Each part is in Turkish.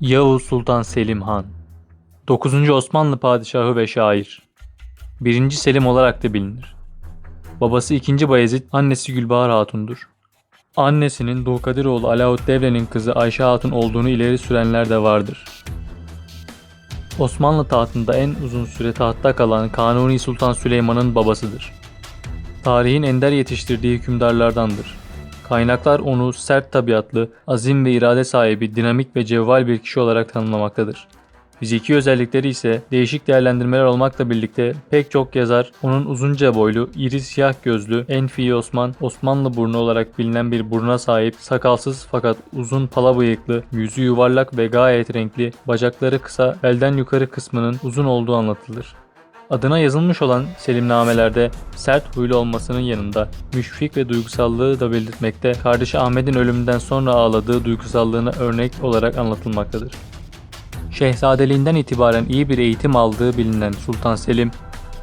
Yavuz Sultan Selim Han 9. Osmanlı padişahı ve şair 1. Selim olarak da bilinir. Babası 2. Bayezid, annesi Gülbahar Hatun'dur. Annesinin Dulkadiroğlu Alaaddin Devre'nin kızı Ayşe Hatun olduğunu ileri sürenler de vardır. Osmanlı tahtında en uzun süre tahtta kalan Kanuni Sultan Süleyman'ın babasıdır. Tarihin ender yetiştirdiği hükümdarlardandır. Kaynaklar onu sert tabiatlı, azim ve irade sahibi, dinamik ve cevval bir kişi olarak tanımlamaktadır. Fiziki özellikleri ise değişik değerlendirmeler olmakla birlikte pek çok yazar onun uzunca boylu, iri siyah gözlü, Enfi Osman, Osmanlı burnu olarak bilinen bir buruna sahip, sakalsız fakat uzun pala bıyıklı, yüzü yuvarlak ve gayet renkli, bacakları kısa, belden yukarı kısmının uzun olduğu anlatılır. Adına yazılmış olan selimnamelerde sert huylu olmasının yanında müşfik ve duygusallığı da belirtmekte, kardeşi Ahmet'in ölümünden sonra ağladığı duygusallığına örnek olarak anlatılmaktadır. Şehzadeliğinden itibaren iyi bir eğitim aldığı bilinen Sultan Selim,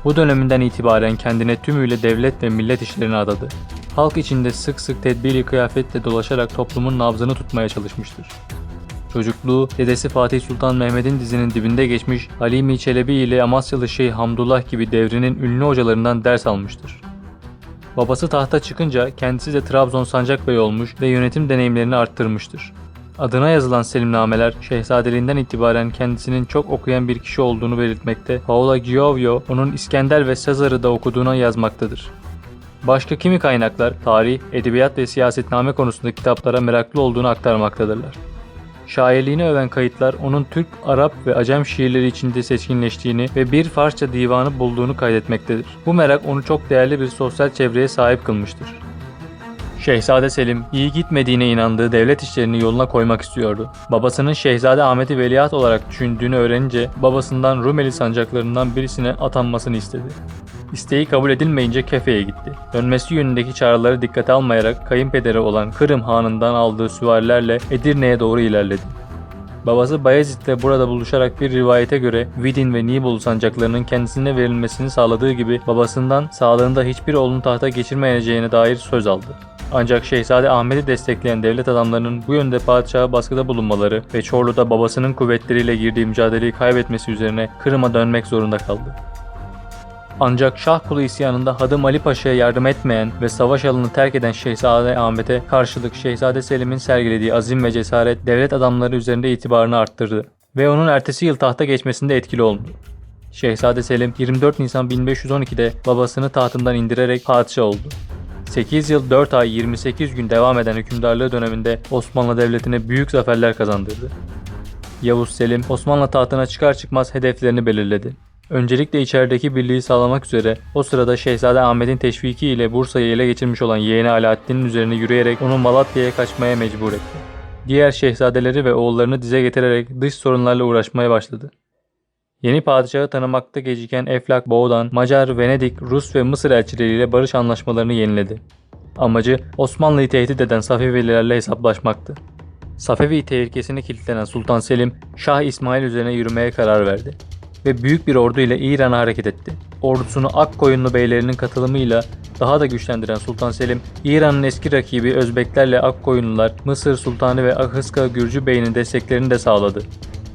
bu döneminden itibaren kendine tümüyle devlet ve millet işlerine adadı. Halk içinde sık sık tedbiri kıyafetle dolaşarak toplumun nabzını tutmaya çalışmıştır. Çocukluğu dedesi Fatih Sultan Mehmet'in dizinin dibinde geçmiş Halimi Çelebi ile Amasyalı Şeyh Hamdullah gibi devrinin ünlü hocalarından ders almıştır. Babası tahta çıkınca kendisi de Trabzon Sancakbey olmuş ve yönetim deneyimlerini arttırmıştır. Adına yazılan selimnameler şehzadeliğinden itibaren kendisinin çok okuyan bir kişi olduğunu belirtmekte, Paolo Giovio onun İskender ve Sezar'ı da okuduğuna yazmaktadır. Başka kimi kaynaklar tarih, edebiyat ve siyasetname konusunda kitaplara meraklı olduğunu aktarmaktadırlar. Şairliğini öven kayıtlar onun Türk, Arap ve Acem şiirleri içinde seçkinleştiğini ve bir Farsça divanı bulduğunu kaydetmektedir. Bu merak onu çok değerli bir sosyal çevreye sahip kılmıştır. Şehzade Selim, iyi gitmediğine inandığı devlet işlerini yoluna koymak istiyordu. Babasının Şehzade Ahmet'i veliaht olarak düşündüğünü öğrenince babasından Rumeli sancaklarından birisine atanmasını istedi. İsteği kabul edilmeyince Kefe'ye gitti. Dönmesi yönündeki çağrıları dikkate almayarak kayınpederi olan Kırım Hanı'ndan aldığı süvarilerle Edirne'ye doğru ilerledi. Babası Bayezid'le burada buluşarak bir rivayete göre Vidin ve Nibolu sancaklarının kendisine verilmesini sağladığı gibi babasından sağlığında hiçbir oğlunu tahta geçirmeyeceğine dair söz aldı. Ancak Şehzade Ahmet'i destekleyen devlet adamlarının bu yönde padişaha baskıda bulunmaları ve Çorlu'da babasının kuvvetleriyle girdiği mücadeleyi kaybetmesi üzerine Kırım'a dönmek zorunda kaldı. Ancak Şah Kulu isyanında Hadım Ali Paşa'ya yardım etmeyen ve savaş alanını terk eden Şehzade Ahmet'e karşılık Şehzade Selim'in sergilediği azim ve cesaret devlet adamları üzerinde itibarını arttırdı ve onun ertesi yıl tahta geçmesinde etkili oldu. Şehzade Selim 24 Nisan 1512'de babasını tahtından indirerek padişah oldu. 8 yıl 4 ay 28 gün devam eden hükümdarlığı döneminde Osmanlı Devleti'ne büyük zaferler kazandırdı. Yavuz Selim Osmanlı tahtına çıkar çıkmaz hedeflerini belirledi. Öncelikle içerideki birliği sağlamak üzere o sırada Şehzade Ahmet'in teşviki ile Bursa'yı ele geçirmiş olan yeğeni Alaaddin'in üzerine yürüyerek onu Malatya'ya kaçmaya mecbur etti. Diğer şehzadeleri ve oğullarını dize getirerek dış sorunlarla uğraşmaya başladı. Yeni padişahı tanımakta geciken Eflak Boğdan, Macar, Venedik, Rus ve Mısır elçileriyle barış anlaşmalarını yeniledi. Amacı Osmanlı'yı tehdit eden Safevilerle hesaplaşmaktı. Safevi tehlikesine kilitlenen Sultan Selim, Şah İsmail üzerine yürümeye karar verdi ve büyük bir ordu ile İran'a hareket etti. Ordusunu Akkoyunlu beylerinin katılımıyla daha da güçlendiren Sultan Selim, İran'ın eski rakibi Özbeklerle Akkoyunlular, Mısır Sultanı ve Ahıska Gürcü Bey'inin desteklerini de sağladı.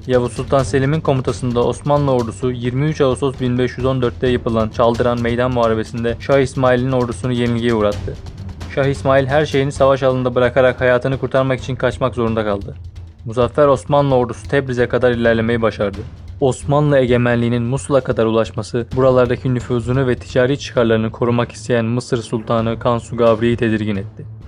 Yavuz Sultan Selim'in komutasında Osmanlı ordusu 23 Ağustos 1514'te yapılan Çaldıran Meydan Muharebesi'nde Şah İsmail'in ordusunu yenilgiye uğrattı. Şah İsmail her şeyini savaş alanında bırakarak hayatını kurtarmak için kaçmak zorunda kaldı. Muzaffer Osmanlı ordusu Tebriz'e kadar ilerlemeyi başardı. Osmanlı egemenliğinin Musul'a kadar ulaşması, buralardaki nüfuzunu ve ticari çıkarlarını korumak isteyen Mısır Sultanı Kansu Gavri'yi tedirgin etti.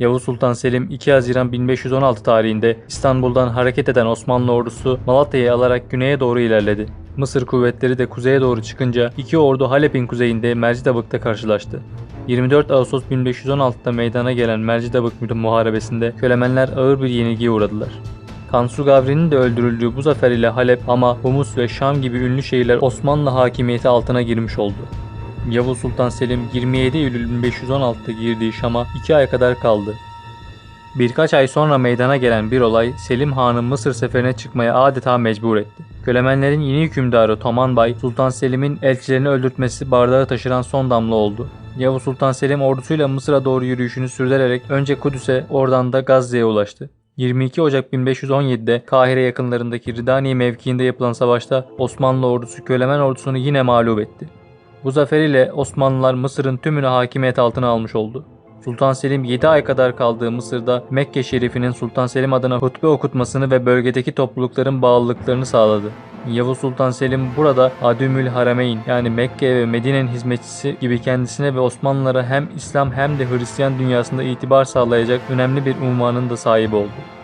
Yavuz Sultan Selim 2 Haziran 1516 tarihinde İstanbul'dan hareket eden Osmanlı ordusu Malatya'yı alarak güneye doğru ilerledi. Mısır kuvvetleri de kuzeye doğru çıkınca iki ordu Halep'in kuzeyinde Mercidabık'ta karşılaştı. 24 Ağustos 1516'da meydana gelen Mercidabık muharebesinde kölemenler ağır bir yenilgiye uğradılar. Kansu Gavri'nin de öldürüldüğü bu zafer ile Halep, Hama, Humus ve Şam gibi ünlü şehirler Osmanlı hakimiyeti altına girmiş oldu. Yavuz Sultan Selim 27 Eylül 1516'da girdiği Şam'a 2 ay kadar kaldı. Birkaç ay sonra meydana gelen bir olay Selim Han'ı Mısır seferine çıkmaya adeta mecbur etti. Kölemenlerin yeni hükümdarı Toman Bay, Sultan Selim'in elçilerini öldürtmesi bardağı taşıran son damla oldu. Yavuz Sultan Selim ordusuyla Mısır'a doğru yürüyüşünü sürdürerek önce Kudüs'e oradan da Gazze'ye ulaştı. 22 Ocak 1517'de Kahire yakınlarındaki Ridani mevkiinde yapılan savaşta Osmanlı ordusu Kölemen ordusunu yine mağlup etti. Bu zafer ile Osmanlılar Mısır'ın tümünü hakimiyet altına almış oldu. Sultan Selim 7 ay kadar kaldığı Mısır'da Mekke Şerif'inin Sultan Selim adına hutbe okutmasını ve bölgedeki toplulukların bağlılıklarını sağladı. Yavuz Sultan Selim burada Adümül Harameyn yani Mekke ve Medine'nin hizmetçisi gibi kendisine ve Osmanlılara hem İslam hem de Hristiyan dünyasında itibar sağlayacak önemli bir unvanın da sahibi oldu.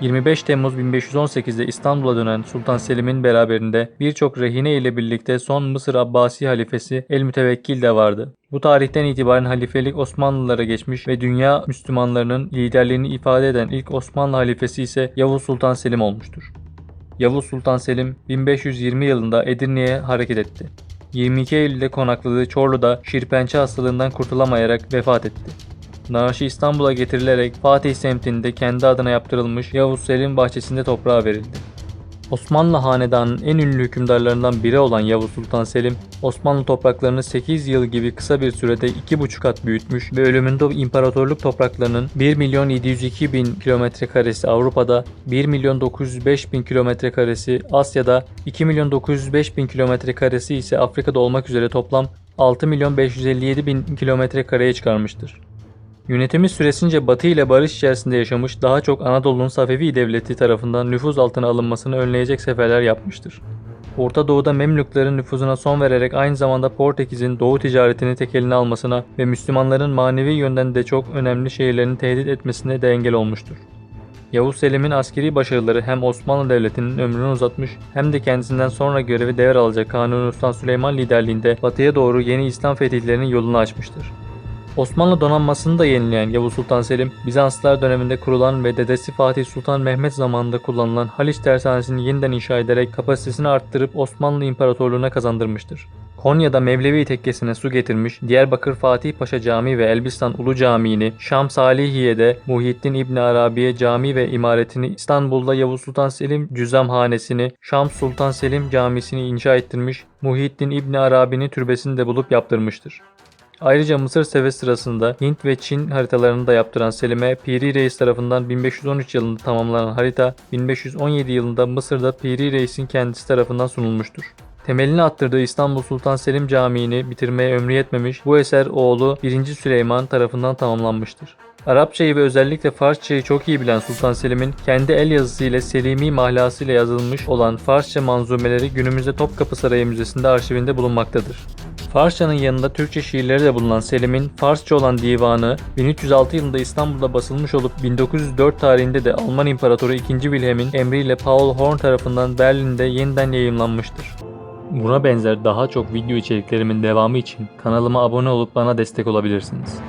25 Temmuz 1518'de İstanbul'a dönen Sultan Selim'in beraberinde birçok rehine ile birlikte son Mısır Abbasi halifesi El Mütevekkil de vardı. Bu tarihten itibaren halifelik Osmanlılara geçmiş ve dünya Müslümanlarının liderliğini ifade eden ilk Osmanlı halifesi ise Yavuz Sultan Selim olmuştur. Yavuz Sultan Selim 1520 yılında Edirne'ye hareket etti. 22 Eylül'de konakladığı Çorlu'da şirpençe hastalığından kurtulamayarak vefat etti. Naaşı İstanbul'a getirilerek Fatih semtinde kendi adına yaptırılmış Yavuz Selim bahçesinde toprağa verildi. Osmanlı Hanedanı'nın en ünlü hükümdarlarından biri olan Yavuz Sultan Selim, Osmanlı topraklarını 8 yıl gibi kısa bir sürede 2,5 kat büyütmüş ve ölümünde imparatorluk topraklarının 1 milyon 702 bin kilometre karesi Avrupa'da, 1 milyon 905 bin kilometre karesi Asya'da, 2 milyon 905 bin kilometre karesi ise Afrika'da olmak üzere toplam 6 milyon 557 bin kilometre kareye çıkarmıştır. Yönetimi süresince Batı ile barış içerisinde yaşamış daha çok Anadolu'nun Safevi devleti tarafından nüfuz altına alınmasını önleyecek seferler yapmıştır. Orta Doğu'da Memlüklerin nüfuzuna son vererek aynı zamanda Portekiz'in Doğu ticaretini tek eline almasına ve Müslümanların manevi yönden de çok önemli şehirlerini tehdit etmesine de engel olmuştur. Yavuz Selim'in askeri başarıları hem Osmanlı Devleti'nin ömrünü uzatmış hem de kendisinden sonra görevi devralacak Kanuni Sultan Süleyman liderliğinde batıya doğru yeni İslam fetihlerinin yolunu açmıştır. Osmanlı donanmasını da yenileyen Yavuz Sultan Selim, Bizanslar döneminde kurulan ve dedesi Fatih Sultan Mehmet zamanında kullanılan Haliç Tersanesi'ni yeniden inşa ederek kapasitesini arttırıp Osmanlı İmparatorluğu'na kazandırmıştır. Konya'da Mevlevi tekkesine su getirmiş, Diyarbakır Fatih Paşa Camii ve Elbistan Ulu Camii'ni, Şam Salihiye'de Muhyiddin İbni Arabiye Camii ve imaretini, İstanbul'da Yavuz Sultan Selim Cüzamhanesini, Şam Sultan Selim Camisi'ni inşa ettirmiş, Muhyiddin İbni Arabi'nin türbesini de bulup yaptırmıştır. Ayrıca Mısır Seferi sırasında Hint ve Çin haritalarını da yaptıran Selim'e Piri Reis tarafından 1513 yılında tamamlanan harita 1517 yılında Mısır'da Piri Reis'in kendisi tarafından sunulmuştur. Temelini attırdığı İstanbul Sultan Selim Camii'ni bitirmeye ömrü yetmemiş, bu eser oğlu 1. Süleyman tarafından tamamlanmıştır. Arapçayı ve özellikle Farsçayı çok iyi bilen Sultan Selim'in kendi el yazısıyla Selimi mahlasıyla yazılmış olan Farsça manzumeleri günümüzde Topkapı Sarayı Müzesi'nde arşivinde bulunmaktadır. Farsçanın yanında Türkçe şiirleri de bulunan Selim'in Farsça olan divanı 1306 yılında İstanbul'da basılmış olup 1904 tarihinde de Alman İmparatoru 2. Wilhelm'in emriyle Paul Horn tarafından Berlin'de yeniden yayımlanmıştır. Buna benzer daha çok video içeriklerimin devamı için kanalıma abone olup bana destek olabilirsiniz.